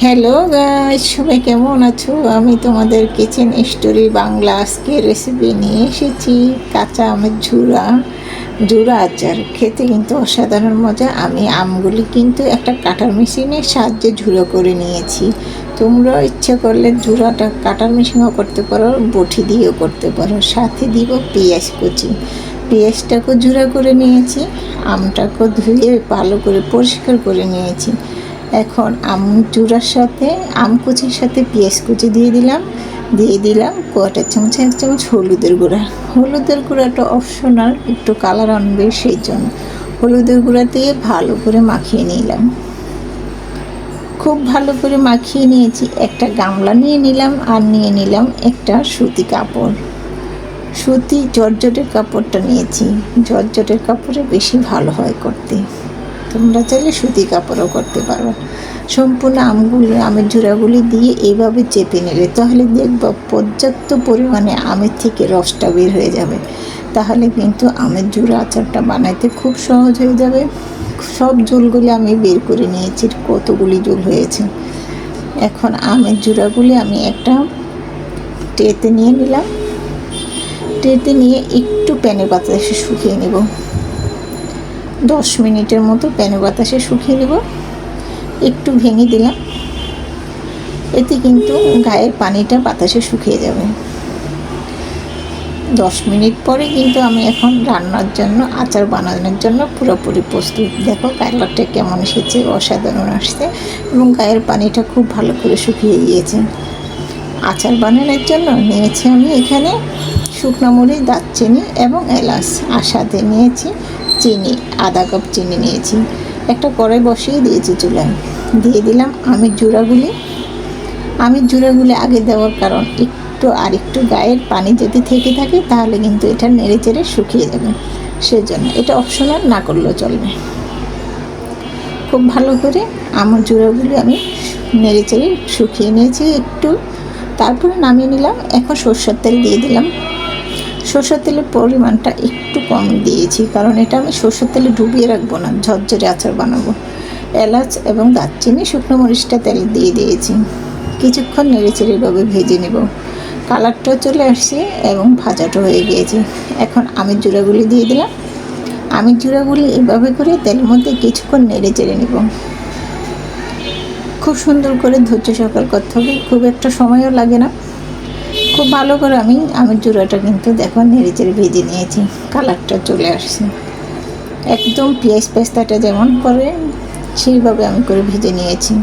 Hello guys সবাই কেমন আছো? আমি তোমাদের কিচেন স্টোরি বাংলা আজকে রেসিপি নিয়ে এসেছি। কাঁচা আমের ঝুরা। ঝুরা আচার। খেতে কিন্তু অসাধারণ মজা। আমি আমগুলি কিন্তু একটা কাটার মেশিনের সাহায্যে ঝুড়ো করে নিয়েছি। তোমরা ইচ্ছে করলে ঝুরাটা কাটার মেশিনও করতে পারো, বটি দিয়েও করতে পারো। সাথে দিব পেঁয়াজ কুচি। পেঁয়াজটাকেও ঝুরা করে নিয়েছি। আমটাকেও ধুয়ে ভালো করে পরিষ্কার করে নিয়েছি। এখন আম চূড়ার সাথে, আম কুচির সাথে পেঁয়াজ কুচি দিয়ে দিলাম দিয়ে দিলাম কোয়াটার চামচ, এক চামচ হলুদের গুঁড়া। হলুদের গুঁড়াটা অপশনাল একটু কালার আনবে সেই জন্য হলুদের গুঁড়া দিয়ে ভালো করে মাখিয়ে নিলাম। খুব ভালো করে মাখিয়ে নিয়েছি। একটা গামলা নিয়ে নিলাম আর নিয়ে নিলাম একটা সুতি কাপড়। সুতি জর্জটের কাপড়টা নিয়েছি। জর্জটের কাপড়ে বেশি ভালো হয় করতে। তোমরা চাইলে সুতি কাপড়ও করতে পারো। সম্পূর্ণ আমগুলি আমের ঝুড়াগুলি দিয়ে এইভাবে চেপে নিলে তাহলে দেখবা পর্যাপ্ত পরিমাণে আমের থেকে রসটা বের হয়ে যাবে। তাহলে কিন্তু আমের ঝুড়া আচারটা বানাইতে খুব সহজ হয়ে যাবে। সব জলগুলি আমি বের করে নিয়েছি, কতগুলি জল হয়েছে। এখন আমের জুড়াগুলি আমি একটা ট্রেতে নিয়ে নিলাম। ট্রেতে নিয়ে একটু প্যানে বাতাসে শুকিয়ে নেব। দশ মিনিটের মতো প্যানে বাতাসে শুকিয়ে দেব? একটু ভেঙে দিলাম। এতে কিন্তু গায়ের পানিটা বাতাসে শুকিয়ে যাবে। দশ মিনিট পরে কিন্তু আমি এখন রান্নার জন্য, আচার বানানোর জন্য পুরোপুরি প্রস্তুত। দেখো কালারটা কেমন এসেছে, অসাধারণ আসছে এবং গায়ের পানিটা খুব ভালো করে শুকিয়ে গিয়েছে। আচার বানানোর জন্য নিয়েছি আমি এখানে শুকনো মরিচ, দারচিনি এবং এলাচ। আর সাথে নিয়েছি চিনি, আধা কাপ চিনি নিয়েছি। একটা কড়াই বসিয়ে দিয়েছি চুলায়। দিয়ে দিলাম আমের জোড়াগুলি আমের জোড়াগুলি আগে দেওয়ার কারণ, একটু আর একটু গায়ের পানি যদি থেকে থাকে, তাহলে কিন্তু এটা নেড়ে চেড়ে শুকিয়ে যাবে। সেজন্য এটা অপশনাল না করলেও চলবে। খুব ভালো করে আমার জোড়াগুলি আমি নেড়ে চেড়ে শুকিয়ে নিয়েছি একটু। তারপরে নামিয়ে নিলাম। এখন সর্ষের তেল দিয়ে দিলাম। সর্ষের তেলের পরিমাণটা একটু কম দিয়েছি, কারণ এটা আমি সর্ষের তেলে ডুবিয়ে রাখব না, ঝরঝরে আচার বানাবো। এলাচ এবং দারচিনি, শুকনো মরিচটা তেল দিয়ে দিয়েছি। কিছুক্ষণ নেড়ে চেড়েভাবে ভেজে নেব। কালারটাও চলে আসছে এবং ভাজাটা হয়ে গিয়েছে। এখন আমের জুড়াগুলি দিয়ে দিলাম। আমের জুড়াগুলি এভাবে করে তেলের মধ্যে কিছুক্ষণ নেড়ে চেড়ে নেব। খুব সুন্দর করে ধৈর্য সকাল করতে হবে। খুব একটা সময়ও লাগে না। খুব ভালো করে আমি আমের জোড়াটা কিন্তু দেখো নেড়ে চেড়ে ভেজে নিয়েছি, কালারটা চলে আসছে। একদম পেঁয়াজ পেস্তাটা যেমন করে, সেইভাবে আমি করে ভেজে নিয়েছি।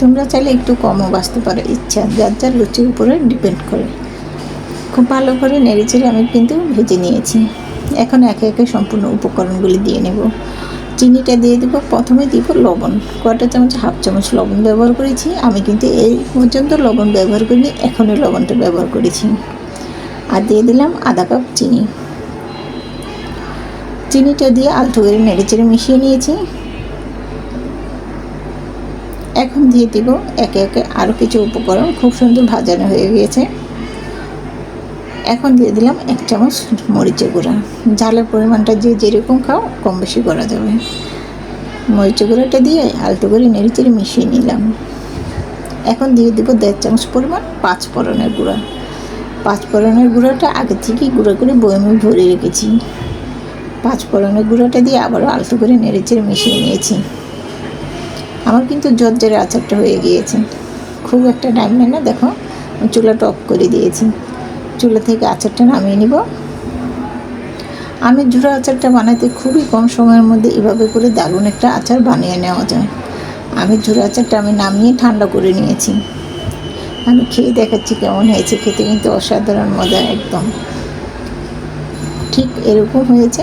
তোমরা চাইলে একটু কমও বাঁচতে পারো, ইচ্ছা, যার যার লুচির উপরে ডিপেন্ড করে। খুব ভালো করে নেড়ে চেড়ে আমি কিন্তু ভেজে নিয়েছি। এখন একে একে সম্পূর্ণ উপকরণগুলি দিয়ে নেব। চিনিটা দিয়ে দেবো। প্রথমে দিব লবণ। কটা চামচ, হাফ চামচ লবণ ব্যবহার করেছি। আমি কিন্তু এই পর্যন্ত লবণ ব্যবহার করিনি এখনই লবণটা ব্যবহার করেছি। আর দিয়ে দিলাম আধা কাপ চিনি। চিনিটা দিয়ে আলতো করে নেড়ে চেড়ে মিশিয়ে নিয়েছি। এখন দিয়ে দিব একে একে আরও কিছু উপকরণ। খুব সুন্দর ভাজানো হয়ে গিয়েছে। এখন দিয়ে দিলাম এক চামচ মরিচের গুঁড়া। ঝালের পরিমাণটা যে যেরকম খাও, কম বেশি করা যাবে। মরিচের গুঁড়াটা দিয়ে আলতো করে নেড়ে চেড়ে মিশিয়ে নিলাম। এখন দিয়ে দিব দেড় চামচ পরিমাণ পাঁচ ফোড়নের গুঁড়া। পাঁচ ফোড়নের গুঁড়াটা আগে থেকেই গুঁড়ো করে বয়মে ভরে রেখেছি। পাঁচ ফোড়নের গুঁড়াটা দিয়ে আবারও আলতো করে নেড়ে চেড়ে মিশিয়ে নিয়েছি। আমার কিন্তু জর্জের আচারটা হয়ে গিয়েছে। খুব একটা টাইম নেই না, দেখো চুলাটা অফ করে দিয়েছি। চুলা থেকে আচারটা নামিয়ে নিব। আমি ঝুড়ো আচারটা বানাতে খুবই কম সময়ের মধ্যে এভাবে করে দারুণ একটা আচার বানিয়ে নেওয়া যায়। আমি ঝুড়ো আচারটা আমি নামিয়ে ঠান্ডা করে নিয়েছি। আমি খেয়ে দেখাচ্ছি কেমন হয়েছে, খেতে কিন্তু অসাধারণ মজা একদম। ঠিক এরকম হয়েছে।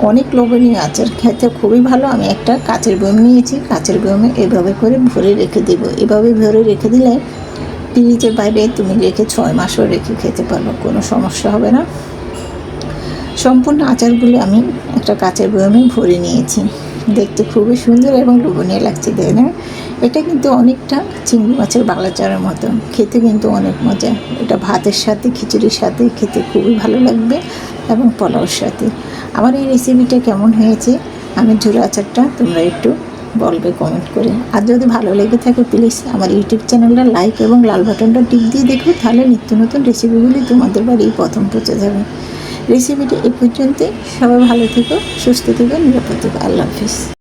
অনেক লোভনীয় আচার, খেতে খুবই ভালো। আমি একটা কাচের বয়ম নিয়েছি, কাচের বয়মে এভাবে করে ভরে রেখে দেবো। এভাবে ভরে রেখে দিলে ফ্রিজের বাইরে তুমি রেখে ছয় মাসও রেখে খেতে পারব কোনো সমস্যা হবে না। সম্পূর্ণ আচারগুলো আমি একটা কাঁচের বয়মে ভরে নিয়েছি। দেখতে খুবই সুন্দর এবং লোভনীয় লাগছে, তাই না? এটা কিন্তু অনেকটা চিংড়ি মাছের বালাচারের মতো। খেতে কিন্তু অনেক মজা। এটা ভাতের সাথে, খিচুড়ির সাথে খেতে খুবই ভালো লাগবে এবং পোলাওর সাথে। আমার এই রেসিপিটা কেমন হয়েছে? আমি ঝুড়ো আচারটা তোমরা একটু বলবে কমেন্ট করে। আর যদি ভালো লেগে থাকে প্লিজ আমার ইউটিউব চ্যানেলটা লাইক এবং লাল বাটনটা টিপ দিয়ে দেখো, তাহলে নিত্য নতুন রেসিপিগুলি তোমাদের বাড়ি প্রথম পৌঁছে যাবে। রেসিপিটি এ পর্যন্তই। সবাই ভালো থেকো, সুস্থ থেকো, নিরাপদ থেকো। আল্লাহ হাফিজ।